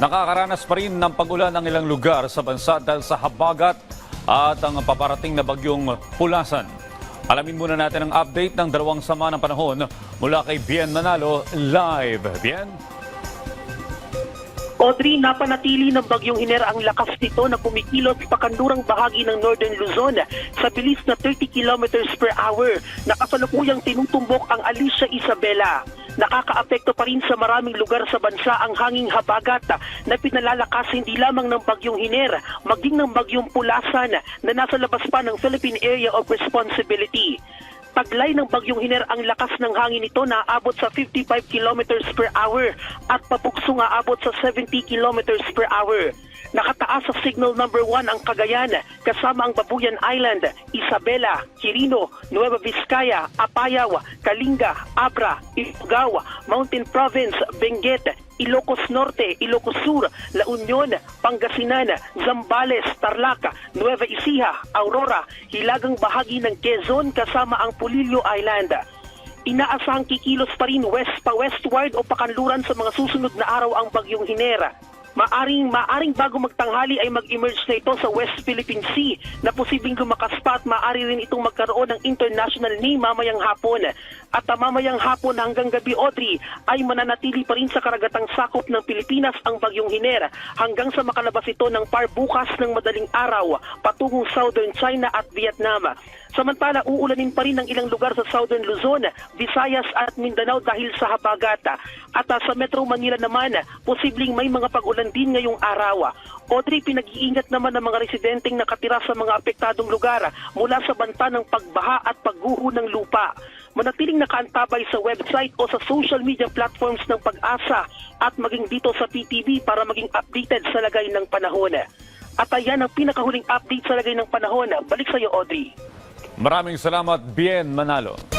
Nakakaranas pa rin ng pagulan ng ilang lugar sa bansa dahil sa habagat at ang paparating na bagyong pulasan. Alamin muna natin ang update ng dalawang sama ng panahon mula kay Bien Manalo live. Bien? Audrey, napanatili ng bagyong Hiner ang lakas nito na kumikilot sa kanlurang bahagi ng Northern Luzon sa bilis na 30 kilometers per hour. Nakasalukuyang tinutumbok ang Alicia Isabela. Nakakaapekto pa rin sa maraming lugar sa bansa ang hanging habagat na pinalalakas hindi lamang ng bagyong Hiner, maging ng bagyong Pulasan na nasa labas pa ng Philippine Area of Responsibility. Taglay ng bagyong Hiner ang lakas ng hangin nito na aabot sa 55 kilometers per hour at pabugso nga abot sa 70 kilometers per hour. Nakataas sa signal number 1 ang Cagayan kasama ang Babuyan Island, Isabela, Quirino, Nueva Vizcaya, Apayao, Kalinga, Abra, Ifugao, Mountain Province, Benguet, Ilocos Norte, Ilocos Sur, La Union, Pangasinan, Zambales, Tarlac, Nueva Ecija, Aurora, hilagang bahagi ng Quezon kasama ang Pulilio Island. Inaasahang kikilos pa rin west pa westward o pakanluran sa mga susunod na araw ang bagyong Hinera. Maaring, maaring bago magtanghali ay mag-emerge na ito sa West Philippine Sea na posibleng lumakas pa at maaari rin itong magkaroon ng international name mamayang hapon. At ah, mamayang hapon hanggang gabi, Audrey, ay mananatili pa rin sa karagatang sakop ng Pilipinas ang bagyong Hiner hanggang sa makalabas ito ng par bukas ng madaling araw patungong Southern China at Vietnam. Samantala, uulanin pa rin ng ilang lugar sa Southern Luzon, Visayas at Mindanao dahil sa habagat. At ah, sa Metro Manila naman, posibleng may mga pag-ulan din ngayong araw. Audrey, pinag-iingat naman ng mga residenteng nakatira sa mga apektadong lugar mula sa banta ng pagbaha at pagguho ng lupa. Manatiling nakaantabay sa website o sa social media platforms ng pag-asa at maging dito sa PTV para maging updated sa lagay ng panahon. At ayan ang pinakahuling update sa lagay ng panahon. Balik sa iyo, Audrey. Maraming salamat, Bien Manalo.